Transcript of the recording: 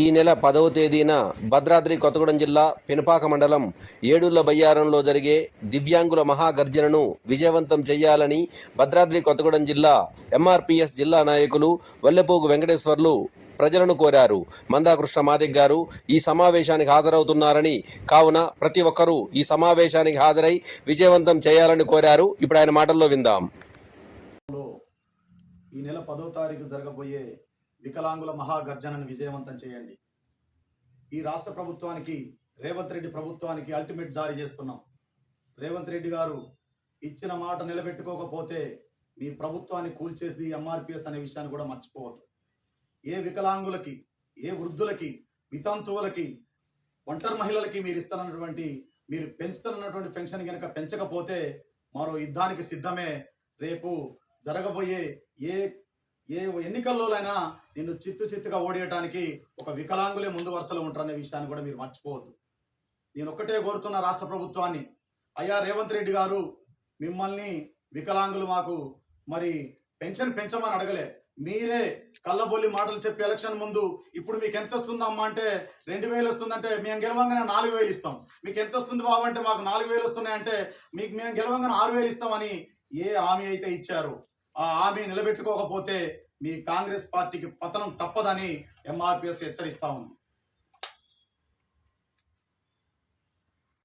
ఈ నెల పదవ తేదీన భద్రాద్రి కొత్తగూడెం జిల్లా పెనుపాక మండలం ఏడుళ్ళ బయ్యారంలో జరిగే దివ్యాంగుల మహాగర్జనను విజయవంతం చేయాలని భద్రాద్రి కొత్తగూడెం జిల్లా ఎంఆర్పిఎస్ జిల్లా నాయకులు వల్లెపోగు వెంకటేశ్వర్లు ప్రజలను కోరారు. మందాకృష్ణ మాదిక్ గారు ఈ సమావేశానికి హాజరవుతున్నారని కావున ప్రతి ఒక్కరూ ఈ సమావేశానికి హాజరై విజయవంతం చేయాలని కోరారు. ఇప్పుడు ఆయన మాటల్లో విందాం. ఈ నెల పదో తారీఖు జరగబోయే వికలాంగుల మహాగర్జనను విజయవంతం చేయండి. ఈ రాష్ట్ర ప్రభుత్వానికి రేవంత్ రెడ్డి ప్రభుత్వానికి అల్టిమేట్ జారీ చేస్తున్నాం. రేవంత్ రెడ్డి గారు ఇచ్చిన మాట నిలబెట్టుకోకపోతే మీ ప్రభుత్వాన్ని కూల్చేసి ఎంఆర్పిఎస్ అనే విషయాన్ని కూడా మర్చిపోవద్దు. ఏ వికలాంగులకి ఏ వృద్ధులకి వితంతువులకి ఒంటరి మహిళలకి మీరు ఇస్తున్నటువంటి మీరు పెంచుతున్నటువంటి పెన్షన్ కనుక పెంచకపోతే మరో యుద్ధానికి సిద్ధమే. రేపు జరగబోయే ఏ ఏ ఎన్నికల్లోనైనా నిన్ను చిత్తు చిత్తుగా ఓడియటానికి ఒక వికలాంగులే ముందు వరుసలో ఉంటారనే విషయాన్ని కూడా మీరు మర్చిపోవద్దు. నేను ఒక్కటే కోరుతున్న రాష్ట్ర ప్రభుత్వాన్ని. అయ్యా రేవంత్ రెడ్డి గారు మిమ్మల్ని వికలాంగులు మాకు మరి పెన్షన్ పెంచమని అడగలే. మీరే కళ్ళబొల్లి మాటలు చెప్పి ఎలక్షన్ ముందు ఇప్పుడు మీకు ఎంత వస్తుంది అమ్మ అంటే రెండు వేలు వస్తుందంటే మేము గెలవంగానే నాలుగు వేలు ఇస్తాం. మీకు ఎంత వస్తుంది బాబు అంటే మాకు నాలుగు వేలు వస్తున్నాయంటే మీకు మేము గెలవంగానే ఆరు వేలు ఇస్తామని ఏ హామీ అయితే ఇచ్చారు? ఆ హామీ నిలబెట్టుకోకపోతే మీ కాంగ్రెస్ పార్టీకి పతనం తప్పదని ఎంఆర్పిఎస్ హెచ్చరిస్తా ఉంది.